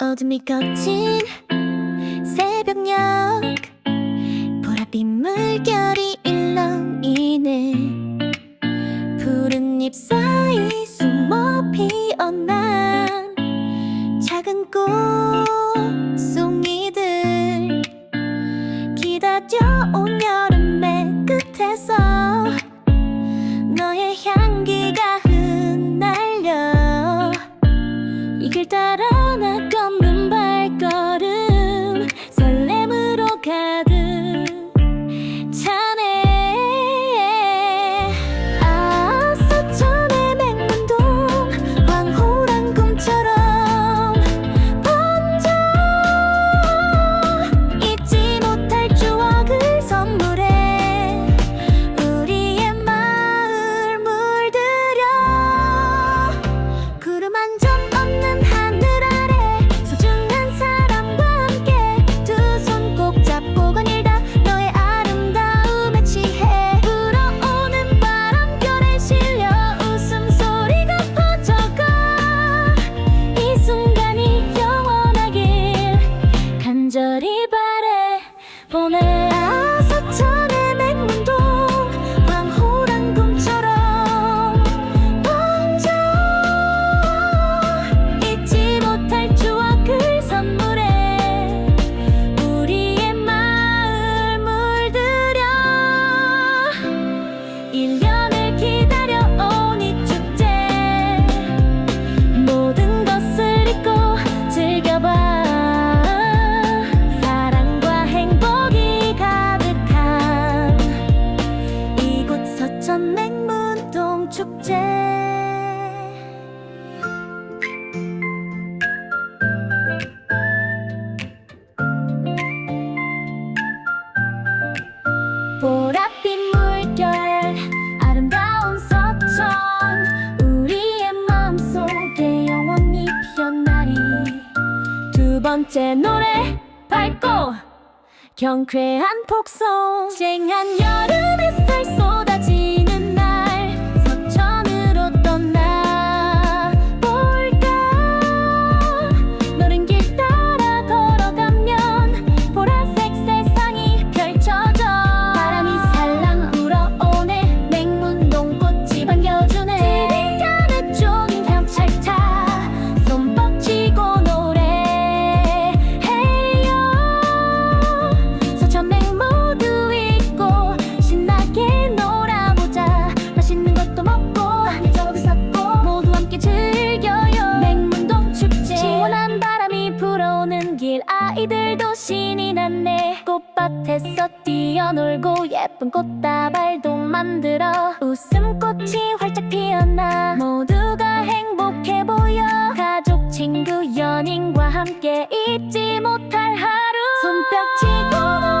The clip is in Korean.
어둠이 거친 새벽녘 보랏빛 물결이 일렁이네 푸른 잎 사이 숨어 피어난 작은 꽃송이들 기다려온 여름의 끝에서 너의 향기가 흩날려 이 길 따라 두 번째 노래 밝고 경쾌한 폭송. 쨍한 여름 햇살 아이들도 신이 났네. 꽃밭에서 뛰어놀고 예쁜 꽃다발도 만들어. 웃음꽃이 활짝 피었나. 모두가 행복해 보여. 가족, 친구, 연인과 함께 잊지 못할 하루. 손뼉치고